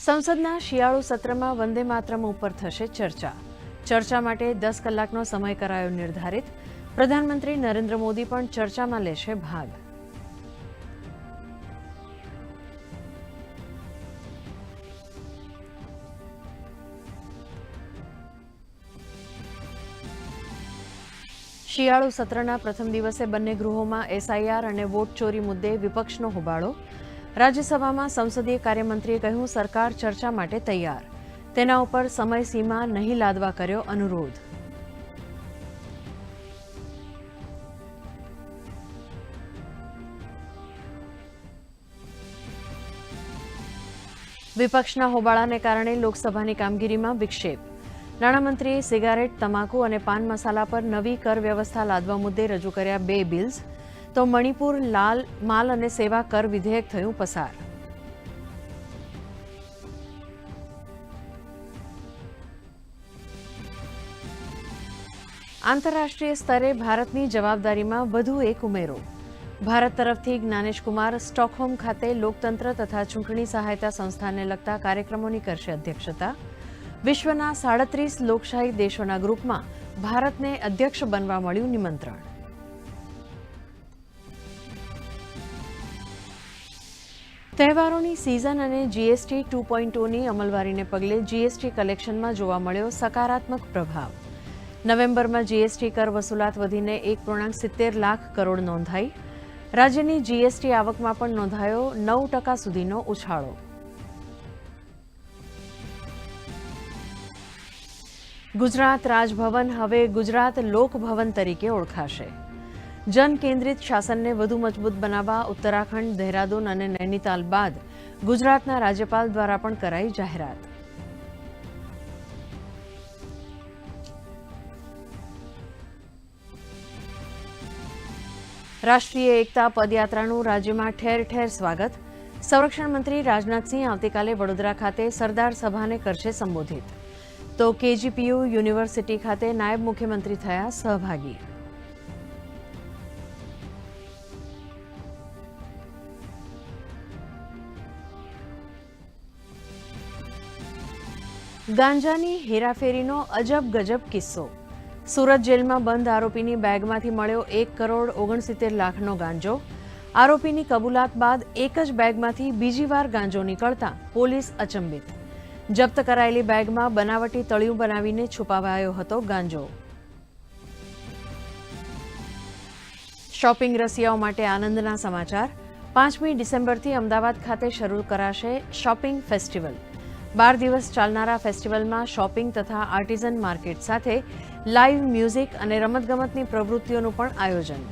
સંસદના શિયાળુ સત્રમાં વંદે માતરમ ઉપર થશે ચર્ચા. ચર્ચા માટે દસ કલાકનો સમય કરાયો નિર્ધારિત. પ્રધાનમંત્રી નરેન્દ્ર મોદી પણ ચર્ચામાં લેશે ભાગ. શિયાળુ સત્રના પ્રથમ દિવસે બંને ગૃહોમાં એસઆઈઆર અને વોટ ચોરી મુદ્દે વિપક્ષનો હોબાળો. રાજ્યસભામાં સંસદીય કાર્યમંત્રીએ કહ્યું, સરકાર ચર્ચા માટે તૈયાર. તેના ઉપર સમયસીમા નહીં લાદવા કર્યો અનુરોધ. વિપક્ષના હોબાળાને કારણે લોકસભાની કામગીરીમાં વિક્ષેપ. નાણામંત્રીએ સિગારેટ, તમાકુ અને પાન મસાલા પર નવી કર વ્યવસ્થા લાદવા મુદ્દે રજૂ કર્યા બે બિલ્સ. તો મણિપુર લાલ માલ અને સેવા કર વિધેયક થયું પસાર. આંતરરાષ્ટ્રીય સ્તરે ભારતની જવાબદારીમાં વધુ એક ઉમેરો. ભારત તરફથી જ્ઞાનેશકુમાર સ્ટોકહોમ ખાતે લોકતંત્ર તથા ચૂંટણી સહાયતા સંસ્થાને લગતા કાર્યક્રમોની કરશે અધ્યક્ષતા. વિશ્વના સાડત્રીસ લોકશાહી દેશોના ગ્રુપમાં ભારતને અધ્યક્ષ બનવા મળ્યું નિમંત્રણ. તહેવારોની સિઝન અને જીએસટી ટુ પોઈન્ટ ટુની અમલવારીને પગલે જીએસટી કલેક્શનમાં જોવા મળ્યો સકારાત્મક પ્રભાવ. નવેમ્બરમાં જીએસટી કર વસૂલાત વધીને એક પૂર્ણાંક સિત્તેર લાખ કરોડ નોંધાઈ. રાજ્યની જીએસટી આવકમાં પણ નોંધાયો નવ ટકા સુધીનો ઉછાળો. ગુજરાત રાજભવન હવે ગુજરાત લોકભવન તરીકે ઓળખાશે. જન કેન્દ્રિત શાસનને વધુ મજબૂત બનાવવા ઉત્તરાખંડ, દહેરાદૂન અને નૈનીતાલ બાદ ગુજરાતના રાજ્યપાલ દ્વારા પણ કરાઈ જાહેરાત. રાષ્ટ્રીય એકતા પદયાત્રાનું રાજ્યમાં ઠેર ઠેર સ્વાગત. સંરક્ષણ મંત્રી રાજનાથસિંહ આવતીકાલે વડોદરા ખાતે સરદાર સભાને કરશે સંબોધિત. તો કેજીપીયુ યુનિવર્સિટી ખાતે નાયબ મુખ્યમંત્રી થયા સહભાગી. ગાંજાની હેરાફેરીનો અજબ ગજબ કિસ્સો. સુરત જેલમાં બંધ આરોપીની બેગમાંથી મળ્યો એક કરોડ ઓગણસિત્તેર લાખનો ગાંજો. આરોપીની કબૂલાત બાદ એક જ બેગમાંથી બીજી વાર ગાંજો નીકળતા પોલીસ અચંબિત. જપ્ત કરાયેલી બેગમાં બનાવટી તળિયું બનાવીને છુપાવાયો હતો ગાંજો. શોપિંગ રસિયાઓ માટે આનંદના સમાચાર. પાંચમી ડિસેમ્બરથી અમદાવાદ ખાતે શરૂ કરાશે શોપિંગ ફેસ્ટિવલ. બાર દિવસ ચાલનારા ફેસ્ટિવલમાં શોપિંગ તથા આર્ટિઝન માર્કેટ સાથે લાઇવ મ્યુઝિક અને રમતગમતની પ્રવૃત્તિઓનું પણ આયોજન.